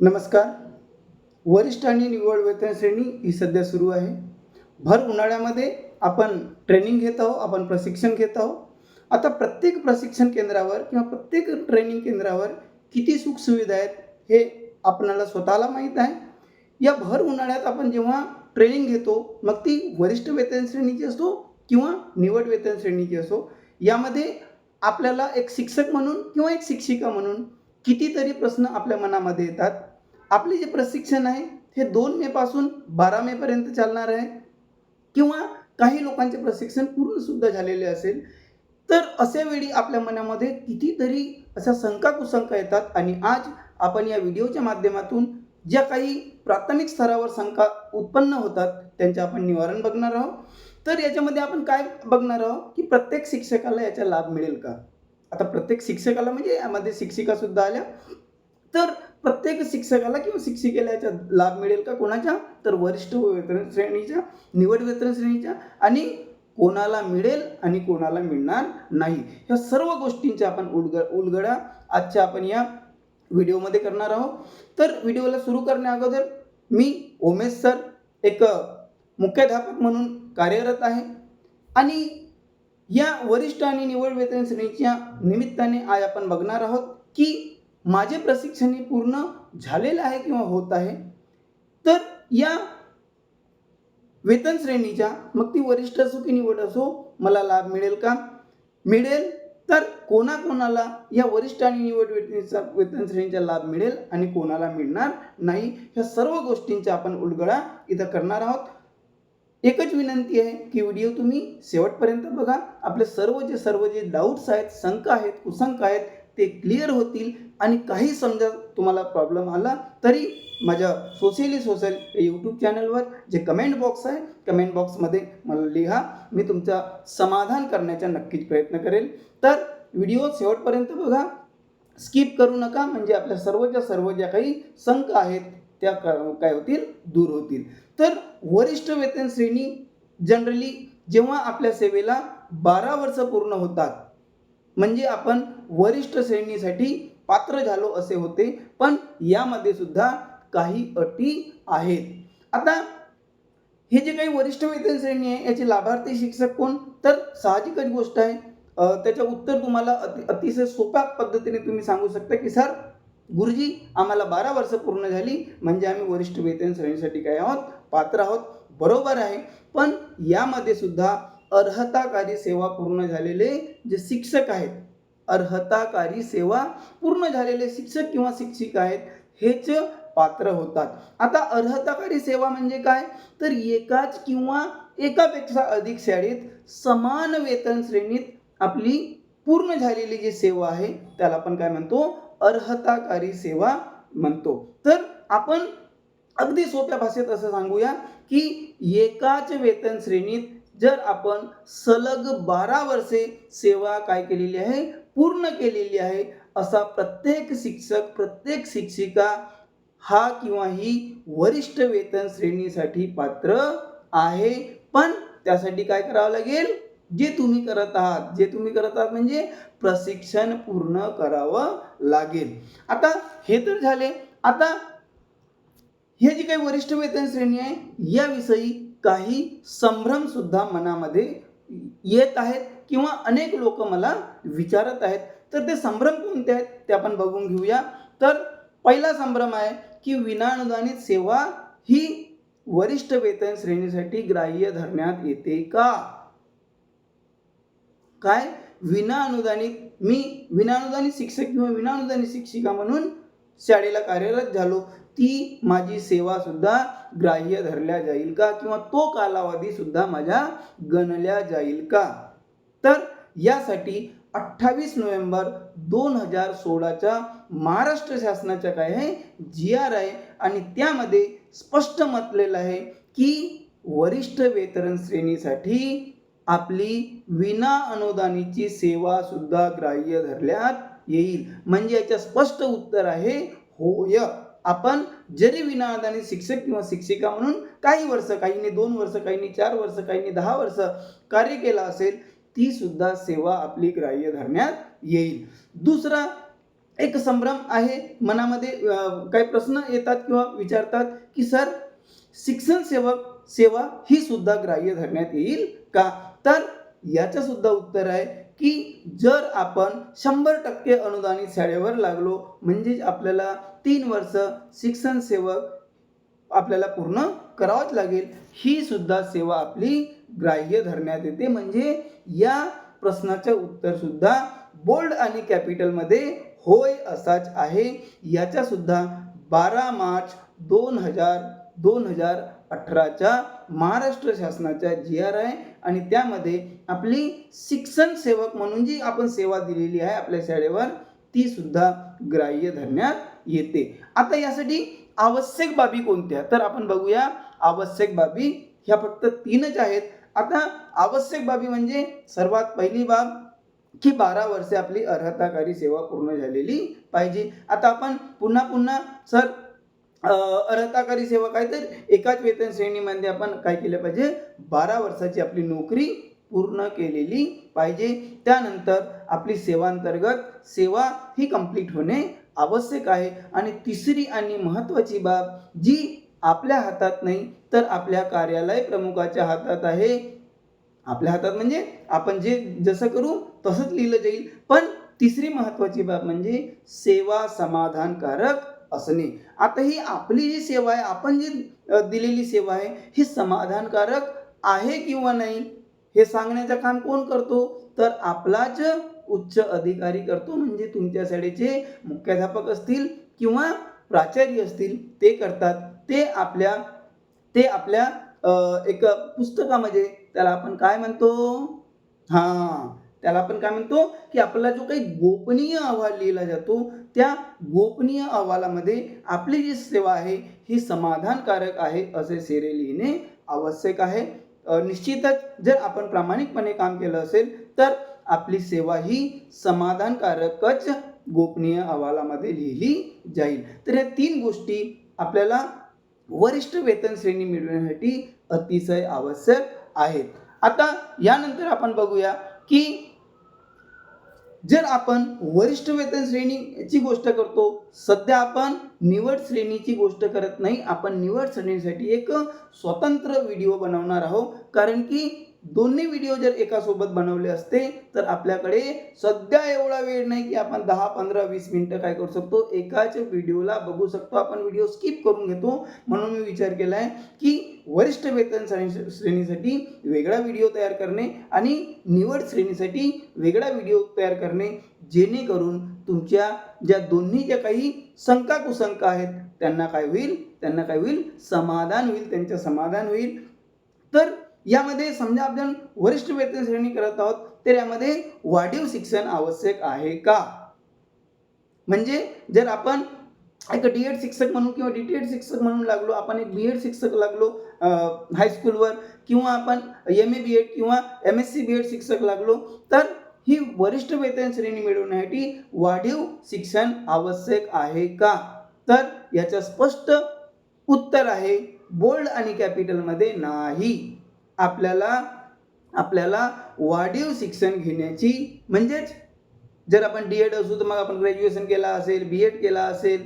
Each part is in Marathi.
नमस्कार. वरिष्ठ आणि निवड वेतन श्रेणी ही सध्या सुरू आहे. भर उन्हाळ्यामध्ये आपण ट्रेनिंग घेत आहोत आपण प्रशिक्षण घेत आहोत. आता प्रत्येक प्रशिक्षण केंद्रावर किंवा प्रत्येक ट्रेनिंग केंद्रावर किती सुखसुविधा आहेत हे आपणाला स्वतःला माहीत आहे. या भर उन्हाळ्यात आपण जेव्हा ट्रेनिंग घेतो मग ती वरिष्ठ वेतन श्रेणीची असो किंवा निवड वेतन श्रेणीची असो यामध्ये आपल्याला एक शिक्षक म्हणून किंवा एक शिक्षिका म्हणून कितीतरी प्रश्न आपल्या मनामध्ये येतात. आपले जे प्रशिक्षण आहे हे दोन मेपासून बारा मेपर्यंत चालणार आहे. किंवा काही लोकांचे प्रशिक्षण पूर्णसुद्धा झालेले असेल. तर अशा वेळी आपल्या मनामध्ये कितीतरी अशा शंका कुशंका येतात. आणि आज आपण या व्हिडिओच्या माध्यमातून ज्या काही प्राथमिक स्तरावर शंका उत्पन्न होतात त्यांचे आपण निवारण बघणार आहोत. तर याच्यामध्ये आपण काय बघणार आहोत? की प्रत्येक शिक्षकाला याचा लाभ मिळेल का? आता प्रत्येक शिक्षकाला म्हणजे यामध्ये शिक्षिका सुद्धा आल्या. तर प्रत्येक शिक्षकाला किंवा शिक्षिकेला याचा लाभ मिळेल का कोणाच्या तर वरिष्ठ वेतन श्रेणीच्या निवड वेतन श्रेणीच्या आणि कोणाला मिळेल आणि कोणाला मिळणार नाही. ह्या सर्व गोष्टींच्या आपण उलग उलगडा आजच्या आपण या व्हिडिओमध्ये करणार आहोत. तर व्हिडिओला सुरू करण्या अगोदर मी ओमेश सर एक मुख्याध्यापक म्हणून कार्यरत आहे. आणि या वरिष्ठ आणि निवड वेतन श्रेणीच्या निमित्ताने आज आपण बघणार आहोत की माझे प्रशिक्षण हे पूर्ण झालेलं आहे किंवा होत आहे. तर या वेतन श्रेणीच्या मग ती वरिष्ठ असो की निवड असो मला लाभ मिळेल का? मिळेल. तर कोणाकोणाला या वरिष्ठ आणि निवड वेतनीचा वेतन श्रेणीचा लाभ मिळेल आणि कोणाला मिळणार नाही? ह्या सर्व गोष्टींचा आपण उलगडा इथं करणार आहोत. एकच विनंती आहे की व्हिडिओ तुम्ही शेवटपर्यंत बघा. आपले सर्व जे सर्व जे डाऊट्स आहेत शंका आहेत कुशंका आहेत ते क्लिअर होतील. आणि काही समजा तुम्हाला प्रॉब्लेम आला तरी माझ्या सोशली सोशल यूट्यूब चॅनलवर जे कमेंट बॉक्स आहे कमेंट बॉक्समध्ये मला लिहा. मी तुमचा समाधान करण्याचा नक्कीच प्रयत्न करेल. तर व्हिडिओ शेवटपर्यंत बघा. स्किप करू नका. म्हणजे आपल्या सर्वच्या सर्व ज्या काही शंका आहेत त्या काय होतील? दूर होतील. तर वरिष्ठ वेतन श्रेणी जनरली जेव्हा आपल्या सेवेला बारा वर्ष पूर्ण होतात म्हणजे आपण वरिष्ठ श्रेणीसाठी पात्र झालो असे होते पण यामध्ये सुद्धा काही अटी आहेत. आता हे जे काही वरिष्ठ वेतन श्रेणी आहे याचे लाभार्थी शिक्षक कोण? तर साहजिकच गोष्ट आहे. त्याच्या त्याचं उत्तर तुम्हाला अति अतिशय सोप्या पद्धतीने तुम्ही सांगू शकता की सर गुरुजी आम्हाला बारा वर्ष पूर्ण झाली म्हणजे आम्ही वरिष्ठ वेतन श्रेणीसाठी काय आहोत? पात्र आहोत. बरोबर आहे. पण यामध्ये सुद्धा अर्हताकारी सेवा पूर्ण झालेले जे शिक्षक आहेत अर्हताकारी सेवा पूर्ण झालेले शिक्षक किंवा शिक्षिका आहेत हेच पात्र होतात. आता अर्हताकारी सेवा म्हणजे काय? तर एकाच किंवा एकापेक्षा अधिक शाळेत समान वेतन श्रेणीत आपली पूर्ण झालेली जी सेवा आहे त्याला आपण काय म्हणतो? अर्हताकारी सेवा म्हणतो. तर आपण अगदी सोप्या भाषेत असं सांगूया की एकाच वेतन श्रेणीत जर आपण सलग बारा वर्षे सेवा काय केलेली आहे? पूर्ण केलेली आहे. असा प्रत्येक शिक्षक प्रत्येक शिक्षिका हा किंवा ही वरिष्ठ वेतन श्रेणीसाठी पात्र आहे. पण त्यासाठी काय करावं लागेल? जे तुम्ही करत आहात जे तुम्ही करत आहात म्हणजे प्रशिक्षण पूर्ण करावं लागेल. आता हे तर झाले. आता हे जी काही वरिष्ठ वेतन श्रेणी आहे याविषयी काही संभ्रम सुद्धा मनामध्ये येत आहेत किंवा अनेक लोक मला विचारत आहेत. तर ते संभ्रम कोणते आहेत ते आपण बघून घेऊया. तर पहिला संभ्रम आहे की विनाअनुदानित सेवा ही वरिष्ठ वेतन श्रेणीसाठी ग्राह्य धरण्यात येते का? काय? विनाअनुदानित मी विनाअनुदानित शिक्षक किंवा विनाअनुदानित शिक्षिका म्हणून शाळेला कार्यरत झालो. ती माझी सेवा सुद्धा ग्राह्य धरल्या जाईल का? किंवा तो कालावधी सुद्धा माझ्या गणल्या जाईल का? तर यासाठी अठ्ठावीस नोव्हेंबर दोन हजार सोळाच्या महाराष्ट्र शासनाच्या काय आहे? जी आर आहे. आणि त्यामध्ये स्पष्ट म्हटलेलं आहे की वरिष्ठ वेतन श्रेणीसाठी आपली विना अनुदानीची सेवा सुद्धा ग्राह्य धरण्यात येईल. म्हणजे याचं स्पष्ट उत्तर आहे होय. आपण जरी विनाअनुदानित शिक्षक किंवा शिक्षिका म्हणून काही वर्ष काहींनी दोन वर्ष काहींनी चार वर्ष काहींनी दहा वर्ष कार्य केलं असेल ती सुद्धा सेवा आपली ग्राह्य धरण्यात येईल. दुसरा एक संभ्रम आहे मनामध्ये काही प्रश्न येतात किंवा विचारतात की सर शिक्षण सेवक सेवा ही सुद्धा ग्राह्य धरण्यात येईल का? तर याचं सुद्धा उत्तर आहे की जर आपण शंभर टक्के अनुदानित शाळेवर लागलो म्हणजेच आपल्याला तीन वर्ष शिक्षण सेवक आपल्याला पूर्ण करावंच लागेल ही सुद्धा सेवा आपली ग्राह्य धरण्यात येते. म्हणजे या प्रश्नाचं उत्तर सुद्धा बोल्ड आणि कॅपिटलमध्ये होय असाच आहे. याचा सुद्धा बारा मार्च दोन हजार दोन हजार अठराच्या महाराष्ट्र शासनाच्या जी आर आहे आणि त्यामध्ये आपली शिक्षण सेवक म्हणून जी आपण सेवा दिलेली आहे आपल्या शाळेवर ती सुद्धा ग्राह्य धरण्यात येते. आता यासाठी आवश्यक बाबी कोणत्या? तर आपण बघूया आवश्यक बाबी ह्या फक्त तीनच आहेत. आता आवश्यक बाबी म्हणजे सर्वात पहिली बाब की बारा वर्षे आपली अर्हताकारी सेवा पूर्ण झालेली पाहिजे. आता आपण पुन्हा पुन्हा सर अर्हताकारी सेवा काय तर एकाच वेतन श्रेणीमध्ये आपण काय केलं पाहिजे? बारा वर्षाची आपली नोकरी पूर्ण केलेली पाहिजे. त्यानंतर आपली सेवांतर्गत सेवा ही कंप्लीट होणे आवश्यक आहे. आणि तिसरी आणि महत्त्वाची बाब जी आपल्या हातात नाही तर आपल्या कार्यालय प्रमुखाच्या हातात आहे. आपल्या हातात म्हणजे आपण जे जसं करू तसंच लिहिलं जाईल. पण तिसरी महत्त्वाची बाब म्हणजे सेवा समाधानकारक असणे आता ही आपली जी सेवा आहे आपण जी दिलेली सेवा आहे ही समाधानकारक आहे किंवा नाही हे सांगण्याचं काम कोण करतो? तर आपलाच उच्च अधिकारी करतो म्हणजे तुमच्या शाळेचे मुख्याध्यापक असतील किंवा प्राचार्य असतील ते करतात. ते आपल्या ते आपल्या एक पुस्तकामध्ये त्याला आपण काय म्हणतो? हां. त्याला आपण काय म्हणतो की आपला जो काही गोपनीय अहवाल लिहिला जातो त्या गोपनीय अहवालामध्ये आपली जी सेवा आहे ही समाधानकारक आहे असे सेरे लिहिणे आवश्यक आहे. निश्चितच जर आपण प्रामाणिकपणे काम केलं असेल तर आपली सेवा ही समाधानकारकच गोपनीय अहवालामध्ये लिहिली जाईल. तर या तीन गोष्टी आपल्याला वरिष्ठ वेतन श्रेणी मिळवण्यासाठी अतिशय आवश्यक आहेत. आता यानंतर आपण बघूया की जर आपण वरिष्ठ वेतन श्रेणीची गोष्ट करतो सध्या आपण निवड श्रेणीची गोष्ट करत नाही आपण निवड श्रेणीसाठी एक स्वतंत्र व्हिडिओ बनवणार आहोत. कारण की दोन्ही व्हिडिओ जर एकासोबत बनवले असते तर आपल्याकडे सध्या एवढा वेळ नाही की आपण दहा पंधरा वीस मिनटं काय करू शकतो. एकाच व्हिडिओला बघू शकतो. आपण व्हिडिओ स्किप करून घेतो. म्हणून मी विचार केला आहे की वरिष्ठ वेतन श्रेणी श्रेणीसाठी वेगळा व्हिडिओ तयार करणे आणि निवड श्रेणीसाठी वेगळा व्हिडिओ तयार करणे जेणेकरून तुमच्या ज्या दोन्ही ज्या काही शंका कुशंका आहेत त्यांना काय होईल? त्यांना काय होईल? समाधान होईल. त्यांचं समाधान होईल. तर यामध्ये समजा आपण वरिष्ठ वेतन श्रेणी करत आहोत तर यामध्ये वाढीव शिक्षण आवश्यक आहे का? म्हणजे जर आपण एक डी एड शिक्षक म्हणून किंवा डी टी एड शिक्षक म्हणून लागलो आपण एक बी एड शिक्षक लागलो हायस्कूलवर किंवा आपण एम ए बी एड किंवा M S C B Ed शिक्षक लागलो तर ही वरिष्ठ वेतन श्रेणी मिळवण्यासाठी वाढीव शिक्षण आवश्यक आहे का? तर याचं स्पष्ट उत्तर आहे बोल्ड आणि कॅपिटलमध्ये नाही. आपल्याला आपल्याला वाढीव शिक्षण घेण्याची म्हणजेच जर आपण डी एड असू तर मग आपण ग्रॅज्युएशन केला असेल बी एड केला असेल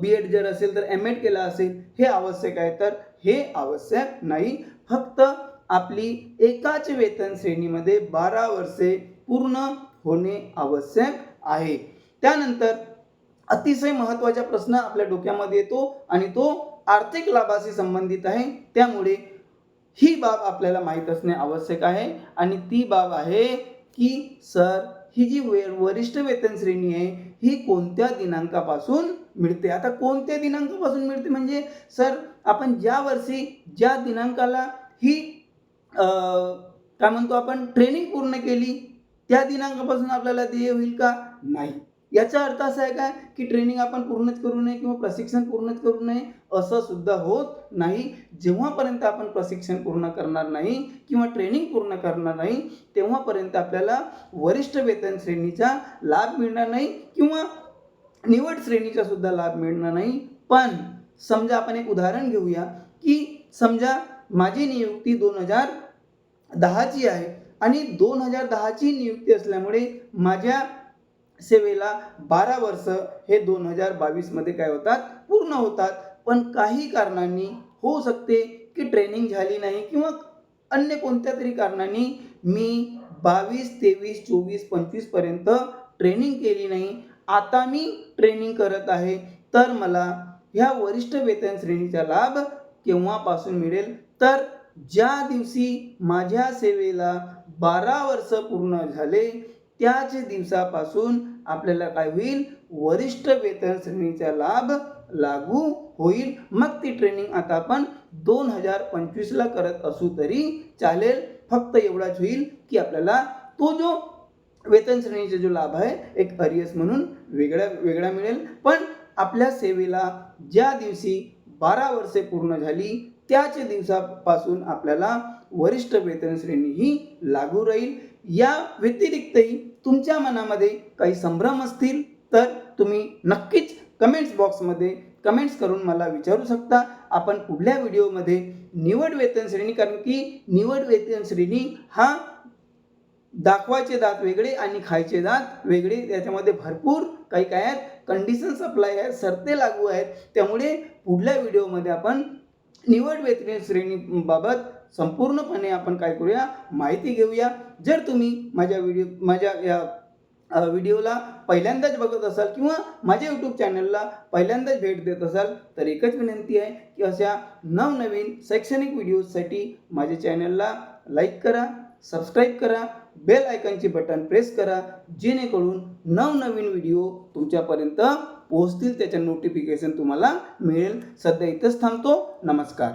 बी एड जर असेल तर एम एड केला असेल हे आवश्यक आहे. तर हे आवश्यक नाही. फक्त आपली एकाच वेतन श्रेणीमध्ये बारा वर्षे पूर्ण होणे आवश्यक आहे. त्यानंतर अतिशय महत्त्वाचा प्रश्न आपल्या डोक्यामध्ये येतो आणि तो आर्थिक लाभाशी संबंधित आहे. त्यामुळे ही बाब आपल्याला माहीत असणे आवश्यक आहे. आणि ती बाब आहे की सर ही जी वे वरिष्ठ वेतन श्रेणी आहे ही कोणत्या दिनांकापासून मिळते? आता कोणत्या दिनांकापासून मिळते? म्हणजे सर आपण ज्या वर्षी ज्या दिनांकाला ही काय म्हणतो आपण ट्रेनिंग पूर्ण केली त्या दिनांकापासून आपल्याला देय होईल का? नाही. याचा अर्थ असा आहे का की ट्रेनिंग आपण पूर्णच करू नये किंवा प्रशिक्षण पूर्णच करू नये असं सुद्धा होत नाही. जेव्हापर्यंत आपण प्रशिक्षण पूर्ण करणार नाही किंवा ट्रेनिंग पूर्ण करणार नाही तेव्हापर्यंत आपल्याला वरिष्ठ वेतन श्रेणीचा लाभ मिळणार नाही किंवा निवड श्रेणीचा सुद्धा लाभ मिळणार नाही. पण समजा आपण एक उदाहरण घेऊया की समजा माझी नियुक्ती दोन हजार दहाची आहे आणि दोन हजार दहाची नियुक्ती असल्यामुळे माझ्या सेवेला बारा वर्ष हे दोन हजार बावीसमध्ये काय होतात? पूर्ण होतात. पण काही कारणांनी होऊ शकते की ट्रेनिंग झाली नाही किंवा अन्य कोणत्या तरी कारणांनी मी बावीस तेवीस चोवीस पंचवीसपर्यंत ट्रेनिंग केली नाही. आता मी ट्रेनिंग करत आहे. तर मला ह्या वरिष्ठ वेतन श्रेणीचा लाभ केव्हापासून मिळेल? तर ज्या दिवशी माझ्या सेवेला बारा वर्ष पूर्ण झाले त्याच दिवसापासून आपल्याला काय होईल? वरिष्ठ वेतन श्रेणीचा लाभ लागू होईल. मग ती ट्रेनिंग आता आपण दोन हजार पंचवीसला करत असू तरी चालेल. फक्त एवढाच होईल की आपल्याला तो जो वेतन श्रेणीचा जो लाभ आहे एक अरियस म्हणून वेगळा वेगळा मिळेल. पण आपल्या सेवेला ज्या दिवशी बारा वर्षे पूर्ण झाली त्याच दिवसापासून आपल्याला वरिष्ठ वेतन श्रेणी ही लागू राहील. या व्यतिरिक्तही तुमच्या मनामध्ये काही संभ्रम असतील तर तुम्ही नक्कीच कमेंट्स बॉक्समध्ये कमेंट्स करून मला विचारू शकता. आपण पुढल्या व्हिडिओमध्ये निवड वेतन श्रेणी कारण की निवड वेतन श्रेणी हा दाखवायचे दात वेगळे आणि खायचे दात वेगळे. त्याच्यामध्ये भरपूर काही काय आहेत? कंडिशन्स अप्लाय आहेत शर्ते लागू आहेत. त्यामुळे पुढल्या व्हिडिओमध्ये आपण निवड वेतन श्रेणीबाबत संपूर्णपणे आपण काय करूया? माहिती घेऊया. जर तुम्ही माझ्या व्हिडिओ माझ्या या व्हिडिओला पहिल्यांदाच बघत असाल किंवा माझ्या यूट्यूब चॅनलला पहिल्यांदाच भेट देत असाल तर एकच विनंती आहे की अशा नवनवीन शैक्षणिक व्हिडिओजसाठी माझ्या चॅनलला लाईक करा सबस्क्राईब करा बेल आयकनचे बटन प्रेस करा जेणेकरून नवनवीन व्हिडिओ तुमच्यापर्यंत पोहोचतील त्याच्या नोटिफिकेशन तुम्हाला मिळेल. सध्या इथंच थांबतो. नमस्कार.